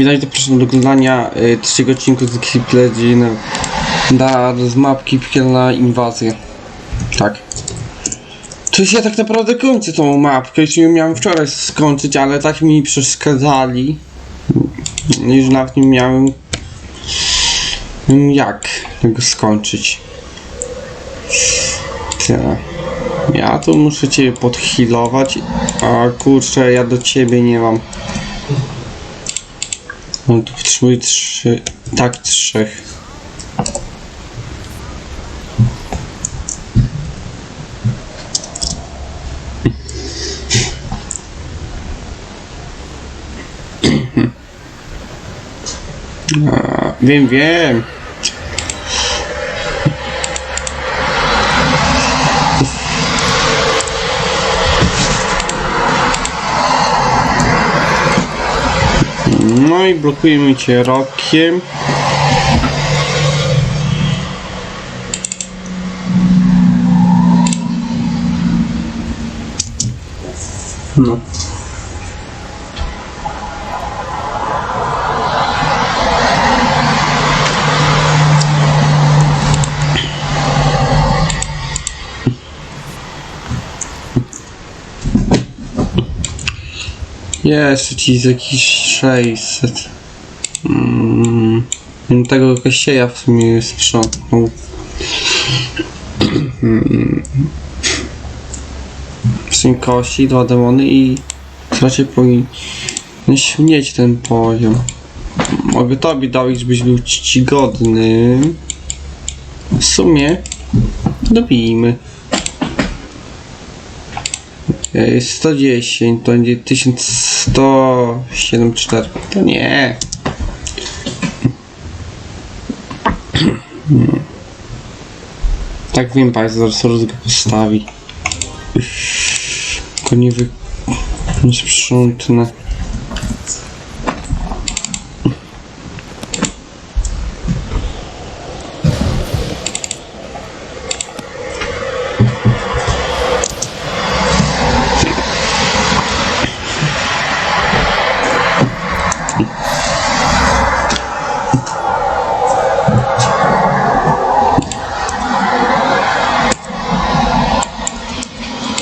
Widać, zapraszam do oglądania y, trzeciego odcinku z Keep Legend na, z mapki Piekielna Inwazja. Tak. Czyż ja tak naprawdę kończę tą mapkę, już miałem wczoraj skończyć, ale tak mi przeszkadzali. Już nawet nie miałem mm, jak tego skończyć. Tyle. Ja tu muszę cię podhealować, a kurczę, ja do ciebie nie mam. On tu potrzebuje trzy, tak trzech. Wiem, wiem. No i blokujemy cię rokiem. No. Jeszcze ci z jakiś 600. Mm, tego Kasieja w sumie sprzątnął. Kości, dwa demony i raczej powinien śmieć ten poziom. Mogę tobie dać, żebyś był czcigodny. W sumie dobijmy. Ej, 110 to będzie 1174. To nie. Tak wiem, państwo zaraz rozgę postawi. Tylko nie wy... sprzątnę.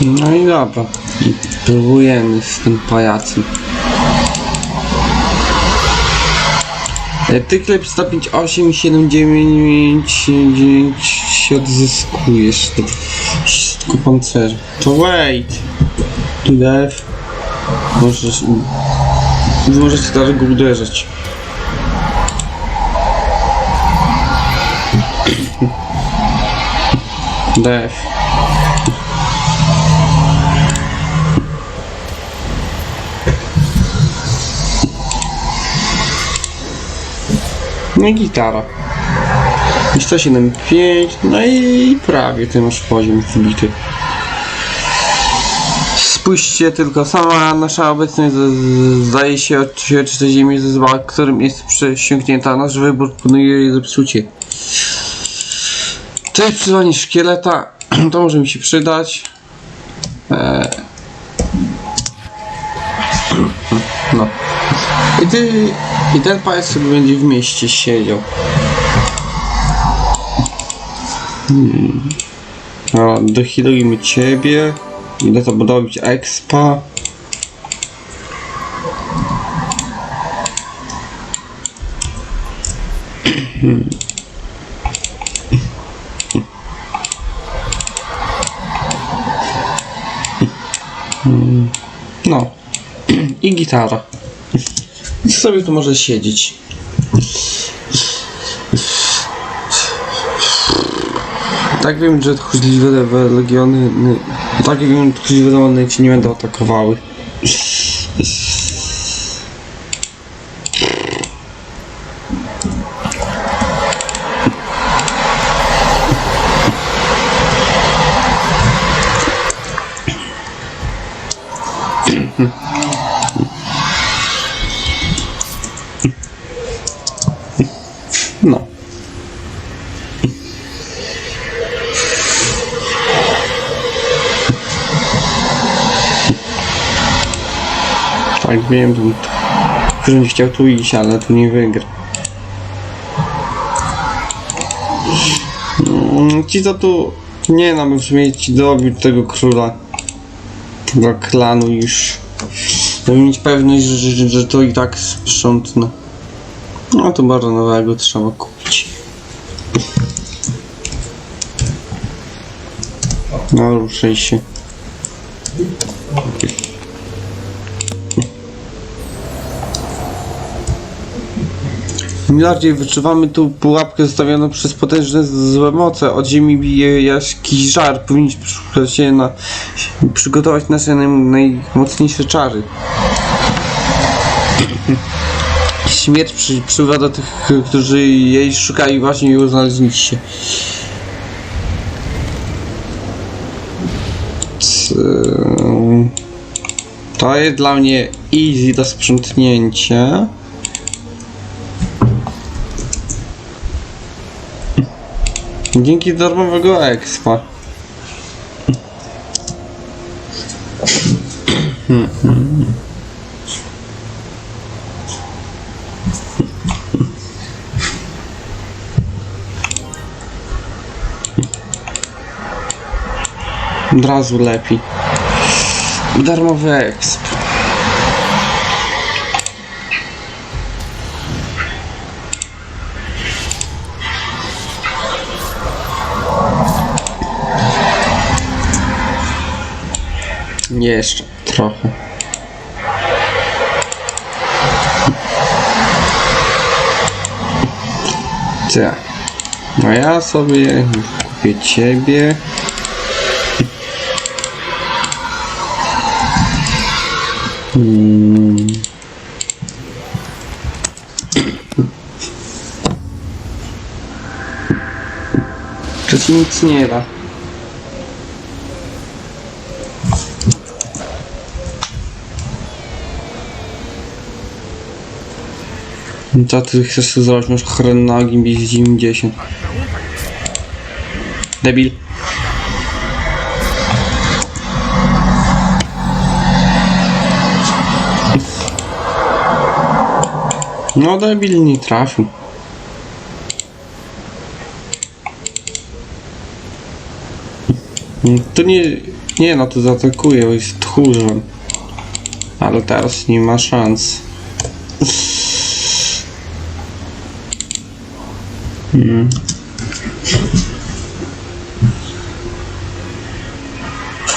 No i dobra. I próbujemy z tym pajacem. E, Ty klep 158 79 9 się odzyskujesz. To wszystko pancerze. To wait. Tu dev. Możesz... Możesz teraz go uderzać. Dev. No i gitara. I 175, no i prawie ten już poziom wbity. Spójrzcie tylko, sama nasza obecność zdaje się od świerczy ziemi ze zła, którym jest przesiąknięta. Nasz wybór proponuje jej zepsucie. To jest przyzwanie szkieleta, to może mi się przydać. Eee. No. I ty, i ten pajac sobie będzie w mieście siedział. Hmm. No, dochilujmy ciebie. Ile to robić expa? No. I gitara. I sobie tu może siedzieć. Tak wiem, że tchórzliwe legiony... Tak że tchórzliwe demony cię nie będą atakowały. Wiem, tu będzie chciał tu iść, ale tu nie wygra. Mm, Ci co tu... Nie no, bym w sumie ci dobił tego króla. Tego klanu już. Żeby mieć pewność, że, że, że to i tak sprzątnę. No to bardzo nowego trzeba kupić. No ruszaj się. Milordzie, wyczuwamy tu pułapkę zostawioną przez potężne złe moce. Od ziemi bije jakiś żar. Powinniśmy się na, przygotować nasze naj, najmocniejsze czary. Śmierć przy, przybywa do tych, którzy jej szukali i właśnie ją znaleźliście. C- To jest dla mnie easy do sprzątnięcia. Dzięki darmowego expa. Od razu lepiej. Darmowy exp. Jeszcze trochę. Tak. No ja sobie kupię ciebie. Hmm. Ci nic nie da. Co ty chcesz zrobić? Masz ochronę nogi, bierz 90. Debil. No debil nie trafił. To nie... Nie no, to zaatakuje, jest tchórzem. Ale teraz nie ma szans. Hmm.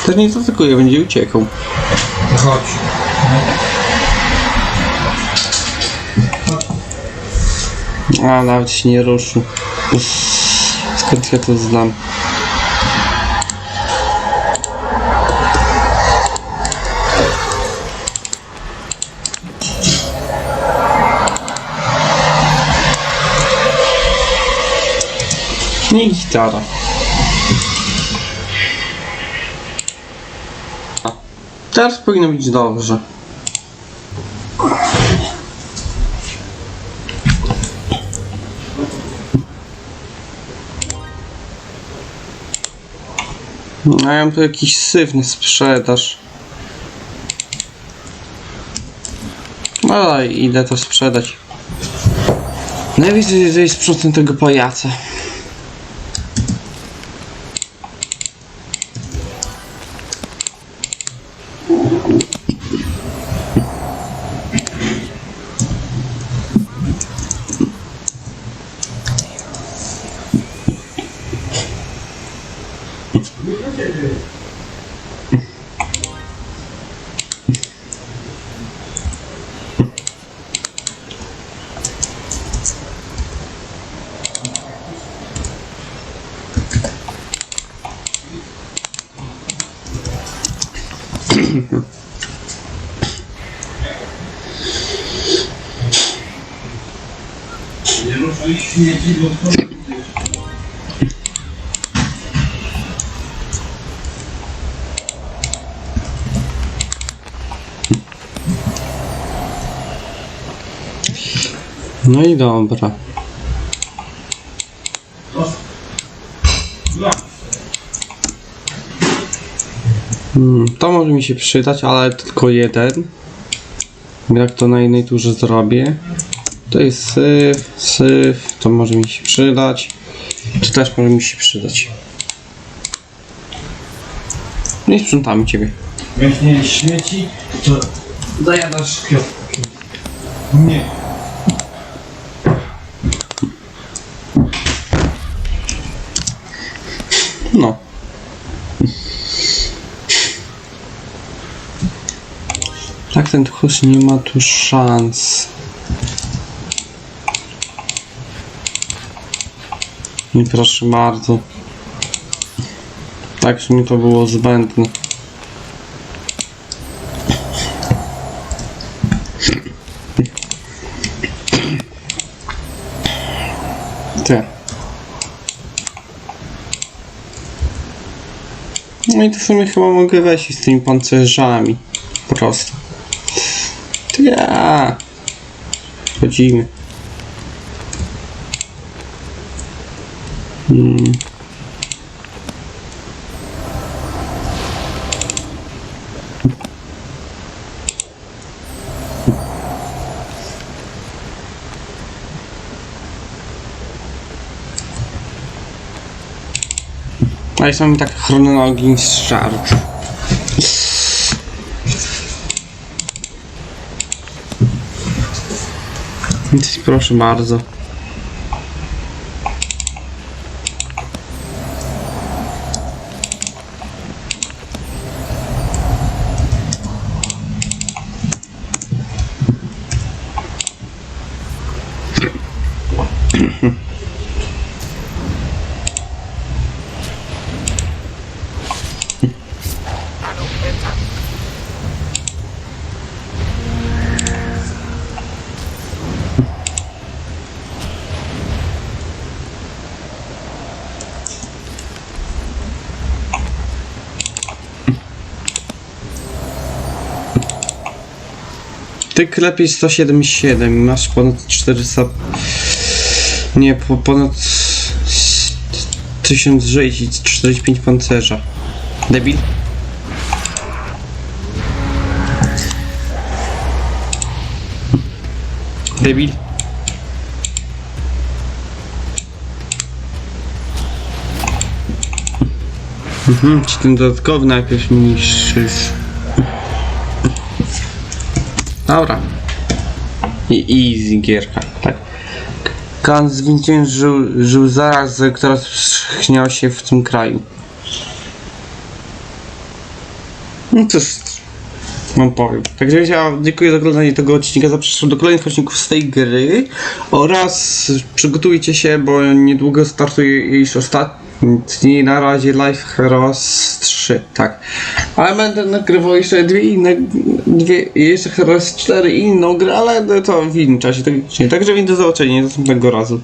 To nie zaatakuje, będzie uciekał. Chodź. A, nawet się nie ruszył. Uff, Skąd ja to znam? Nie gitara. Teraz powinno być dobrze. Ja mam tu jakiś syf na sprzedaż. No ale idę to sprzedać. Najwyżej zejść sprzątnę tego pajaca. Nie ruszaj śmieci do No i dobra. Hmm, to może mi się przydać, ale tylko jeden. Jak to na innej turze zrobię? To jest syf, syf, to może mi się przydać. To też może mi się przydać. Nie sprzątamy ciebie. Jak nie śmieci, to zajadasz kwiatki. Nie. No. Tak ten tchórz nie ma tu szans. Nie proszę bardzo. Tak, mi to było zbędne. Ty. No i to w sumie chyba mogę wejść z tymi pancerzami. Po prostu. Ja. Chodzimy. Hmm. A jest mi tak chronologii z szart. Więc proszę bardzo. Ty klepiesz 177 i masz ponad 400... Nie, po, ponad... 1000 żyć i 45 pancerza. Debil? Debil? Mhm, czy ten dodatkowy najpierw niszczysz. Dobra. I easy gierka, tak. Kan zwyciężył żył zarazę, która schniała się w tym kraju. No cóż, mam powiem. Także ja dziękuję za oglądanie tego odcinka, zapraszam do kolejnych odcinków z tej gry oraz przygotujcie się, bo niedługo startuje już ostatni na razie Life Heroes 3, tak. Ale będę nagrywał jeszcze dwie inne, dwie, jeszcze Heroes 4 i inną grę, ale to w innym czasie, tak, także więc do zobaczenia następnego razu.